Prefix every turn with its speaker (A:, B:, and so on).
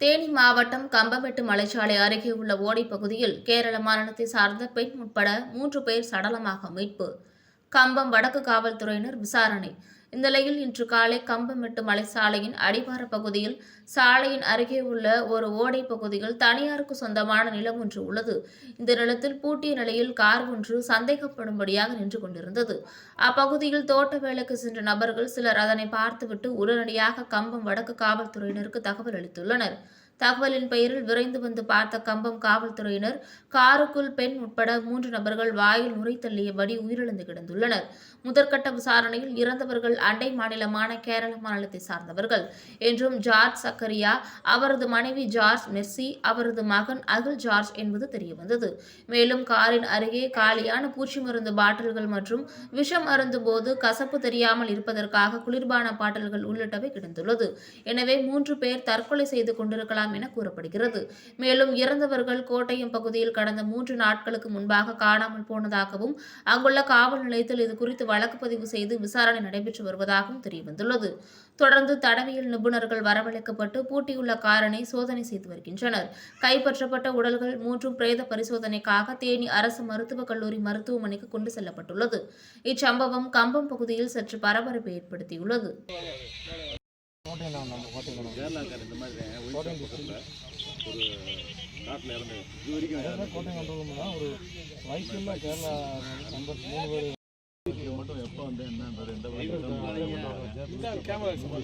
A: தேனி மாவட்டம் கம்பமெட்டு மலைச்சாலை அருகே உள்ள ஓடைப் பகுதியில் கேரள மாநிலத்தை சார்ந்த பெண் உட்பட மூன்று பேர் சடலமாக மீட்பு. கம்பம் வடக்கு காவல்துறையினர் விசாரணை. இந்த நிலையில் இன்று காலை கம்பமெட்டு மலைச்சாலையின் அடிவார பகுதியில் சாலையின் அருகே உள்ள ஒரு ஓடை பகுதியில் தனியாருக்கு சொந்தமான நிலம் ஒன்று உள்ளது. இந்த நிலத்தில் பூட்டிய நிலையில் கார் ஒன்று சந்தேகப்படும்படியாக நின்று கொண்டிருந்தது. அப்பகுதியில் தோட்ட வேலைக்கு சென்ற நபர்கள் சிலர் அதனை பார்த்துவிட்டு உடனடியாக கம்பம் வடக்கு காவல்துறையினருக்கு தகவல் அளித்துள்ளனர். தகவலின் பெயரில் விரைந்து வந்து பார்த்த கம்பம் காவல்துறையினர் காருக்குள் பெண் உட்பட மூன்று நபர்கள் வாயில் முறைத்தள்ளியபடி தள்ளியபடி உயிரிழந்து கிடந்துள்ளனர். முதற்கட்ட விசாரணையில் இறந்தவர்கள் அண்டை மாநிலமான கேரள மாநிலத்தை சார்ந்தவர்கள். என்றும் ஜார்ஜ் சக்கரியா அவரது மனைவி ஜார்ஜ் மெர்சி அவரது மகன் அகில் ஜார்ஜ் என்பது தெரியவந்தது. மேலும் காரின் அருகே காலியான பூச்சி மருந்து பாட்டில்கள் மற்றும் விஷம் அருந்தும் போது கசப்பு தெரியாமல் இருப்பதற்காக குளிர்பான பாட்டில்கள் உள்ளிட்டவை கிடந்துள்ளது. எனவே மூன்று பேர் தற்கொலை செய்து கொண்டிருக்கலாம் என கூறப்படுகிறது. மேலும் இறந்தவர்கள் கோட்டயம் பகுதியில் கடந்த மூன்று நாட்களுக்கு முன்பாக காணாமல் போனதாகவும் அங்குள்ள காவல் நிலையத்தில் இது குறித்து வழக்கு பதிவு செய்து விசாரணை நடைபெற்று வருவதாகவும் தெரியவந்துள்ளது. தொடர்ந்து தடவியல் நிபுணர்கள் வரவழைக்கப்பட்டு பூட்டியுள்ள காரனை சோதனை செய்து வருகின்றனர். கைப்பற்றப்பட்ட உடல்கள் மூன்றும் பிரேத பரிசோதனைக்காக தேனி அரசு மருத்துவக் கல்லூரி மருத்துவமனைக்கு கொண்டு செல்லப்பட்டுள்ளது. இச்சம்பவம் கம்பம் பகுதியில் சற்று பரபரப்பை ஏற்படுத்தியுள்ளது.
B: கோட்டை தான் நம்ம கோட்டை தான்
C: கேரளாக்கார இந்த மாதிரி பக்கத்தில் ஒரு காட்டில் இறந்து இது வரைக்கும்
B: கோட்டை தான் ஒரு வயசுல கேரளா நம்பர் மூணு பேர்.
C: மட்டும் எப்போ வந்து என்னன்றது எந்த வகையில்